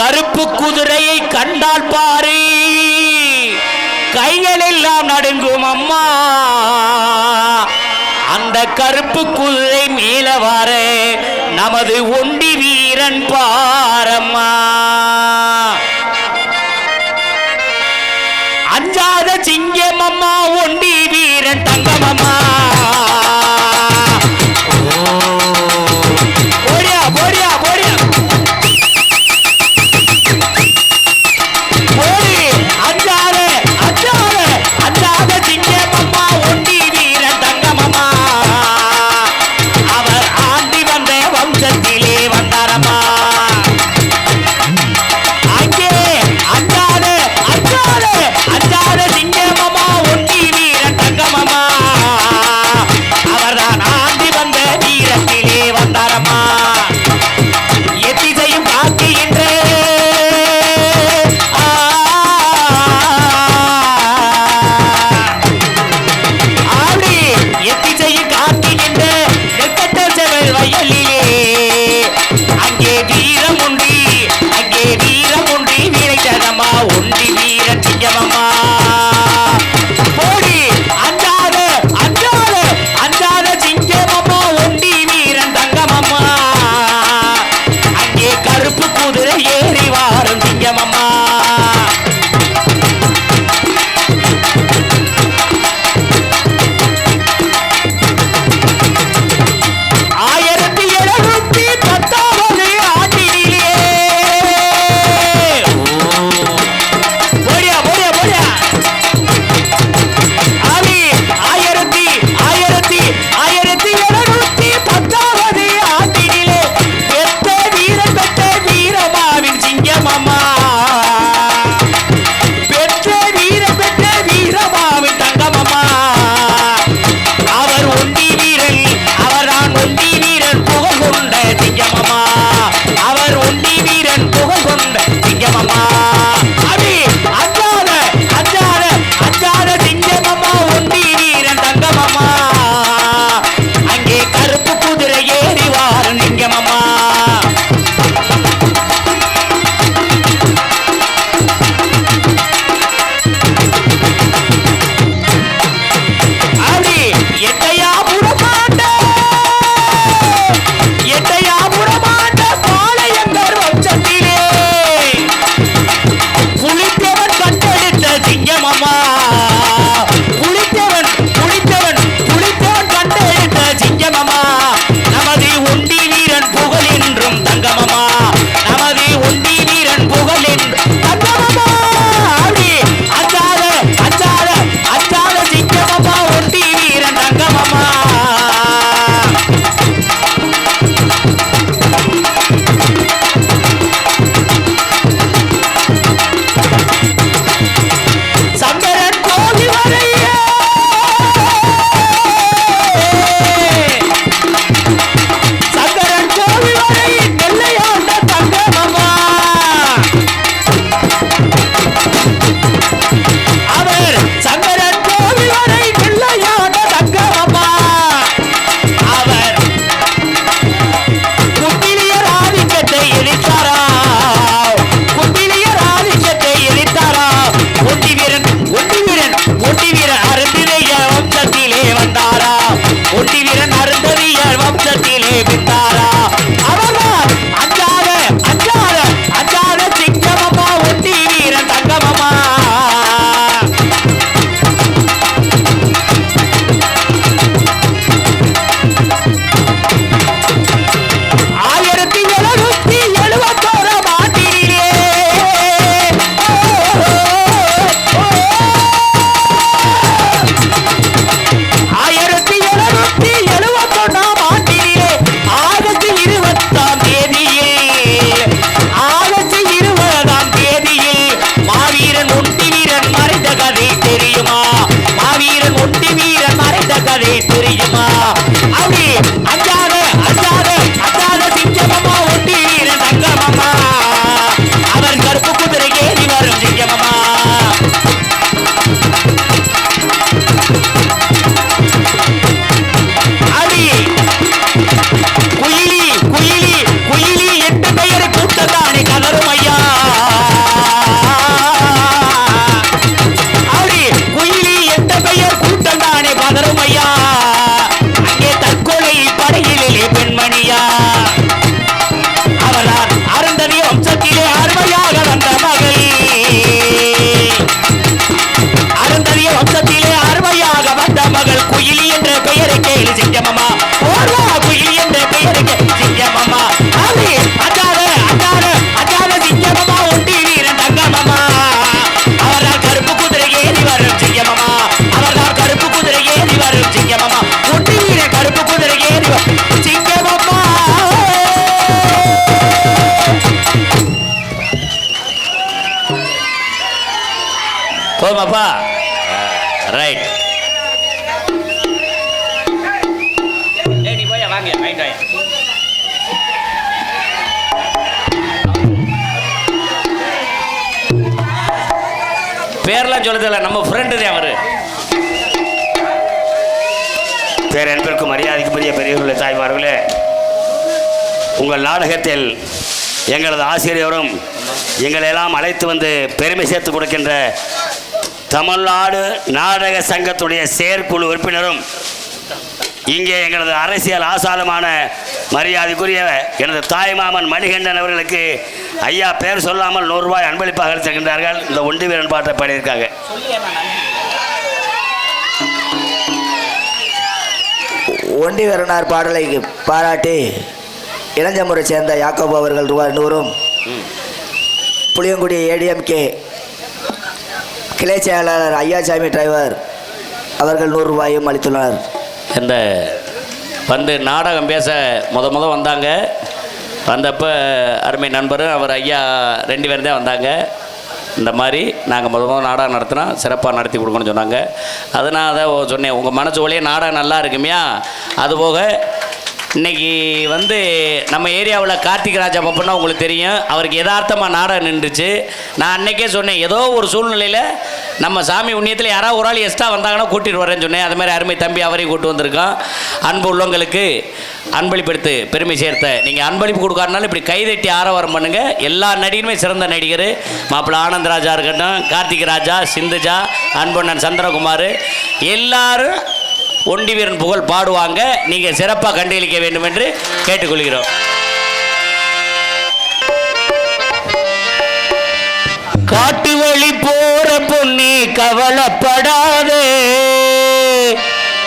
கருப்பு குதிரையை கண்டால் பாரு. கைகளெல்லாம் நடுங்கும் அம்மா. அந்த கருப்பு குதிரை மீளவாறு நமது ஒண்டி வீரன் பாரம்மா. அவர் கற்புக்கு பேர்லாம் சொல்லுதில்ல நம்ம ஃப்ரெண்டு தான் அவர். பேர் அன்பிற்கும் மரியாதைக்குரிய பெரியவர்களே தாய்மார்களே உங்கள் நாடகத்தில் எங்களது ஆசிரியரும் எங்களை எல்லாம் அழைத்து வந்து பெருமை சேர்த்து கொடுக்கின்ற தமிழ்நாடு நாடக சங்கத்துடைய செயற்குழு உறுப்பினரும் இங்கே எங்களது அரசியல் ஆசாரமான மரியாதைக்குரிய எனது தாய்மாமன் மணிகண்டன் அவர்களுக்கு ஐயா பேர் சொல்லாமல் நூறு ரூபாய் அன்பளிப்பாக அளித்திருக்கின்றார்கள் இந்த ஒண்டி வீரன் பாட்டை பாடியிருக்காங்க. ஒண்டி வீரனார் பாடலை பாராட்டி இளஞ்சமுறை சேர்ந்த யாக்கோபு அவர்கள் ரூபாய் நூறும் புளியங்குடி ஏடிஎம்கே கிளை செயலாளர் ஐயாசாமி டிரைவர் அவர்கள் நூறு ரூபாயும் அளித்துள்ளனர். இந்த வந்து நாடகம் பேச முத முத வந்தாங்க. வந்தப்போ அருமை நண்பரும் அவர் ஐயா ரெண்டு பேரும் தான் வந்தாங்க. இந்த மாதிரி நாங்கள் முத முதல் நாடகம் நடத்தினோம். சிறப்பாக நடத்தி கொடுக்கணும்னு சொன்னாங்க. அதனால் தான் சொன்னேன் உங்கள் மனசு ஒளியே நாடகம் நல்லா இருக்குமியா? அதுபோக இன்னைக்கு வந்து நம்ம ஏரியாவில் கார்த்திக் ராஜா பப்பன்னா உங்களுக்கு தெரியும். அவருக்கு யதார்த்தமாக நாடகம் நின்றுச்சு. நான் அன்னைக்கே சொன்னேன் ஏதோ ஒரு சூழ்நிலையில் நம்ம சாமி உண்ணியத்தில் யாராவது ஒரு ஆள் எக்ஸ்ட்ரா வந்தாங்கன்னா கூட்டிட்டு வரேன்னு சொன்னேன். அது மாதிரி அருமை தம்பி அவரையும் கூட்டு வந்திருக்கோம் அன்பு உள்ளவங்களுக்கு அன்பளிப்படுத்து பெருமை சேர்த்த. நீங்கள் அன்பளிப்பு கொடுக்காதனால இப்படி கைதட்டி ஆரவாரம் பண்ணுங்கள் எல்லா நடிகருமே சிறந்த நடிகர். மாப்பிள்ள ஆனந்த் ராஜா இருக்கட்டும் கார்த்திக் ராஜா சிந்துஜா அன்பண்ணன் சந்திரகுமார் எல்லாரும் ஒண்டி வீரன் புகழ் பாடுவாங்க. நீங்கள் சிறப்பாக கண்டுகளிக்க வேண்டும் என்று கேட்டுக்கொள்கிறோம். காட்டு வழி போற பொன்னி கவலைப்படாதே.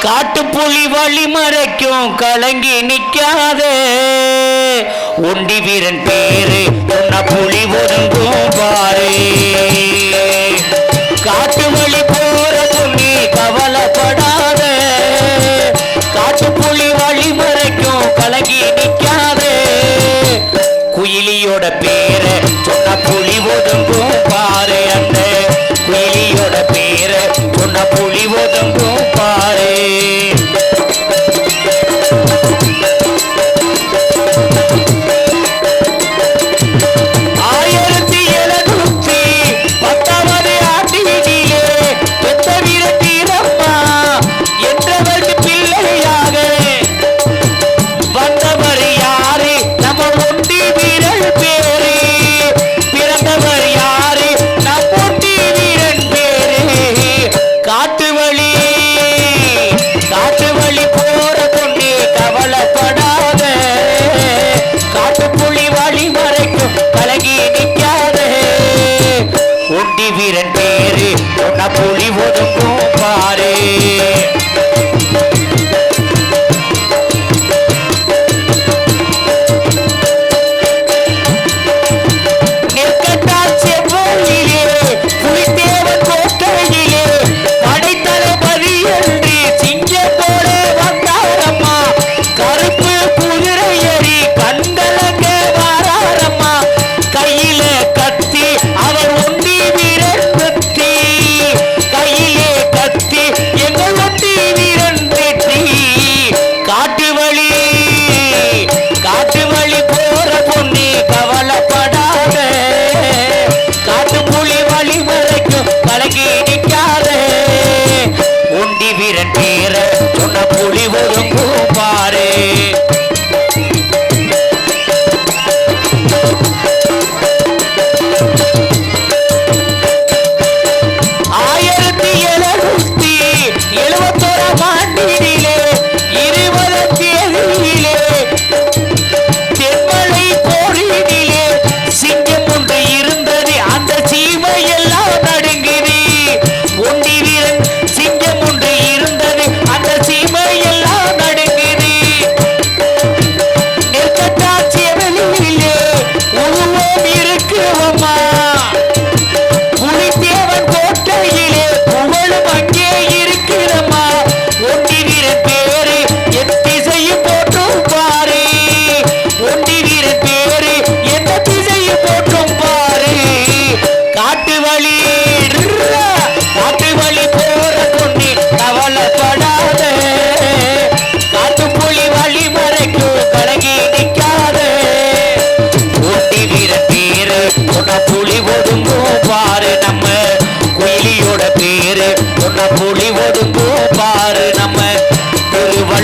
காட்டு புலி வழி மறைக்கும் கலங்கி நிக்காதே. ஒண்டி வீரன் பேரு புலி ஒதுங்கும் பாரு புலி வழி மறைக்கும் கலங்கி நிக்காதே. குயிலியோட பேரை சொன்ன புலி ஒதுங்கும் பாரு அந்த குயிலியோட பேரை சொன்ன புலி ஒதுங்கும்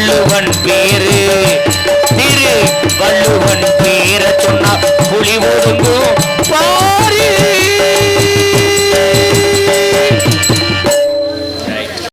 வள்ளுவன் பேரு. திரு வள்ளுவன் பேர சொன்னா புலி ஒதுங்கும்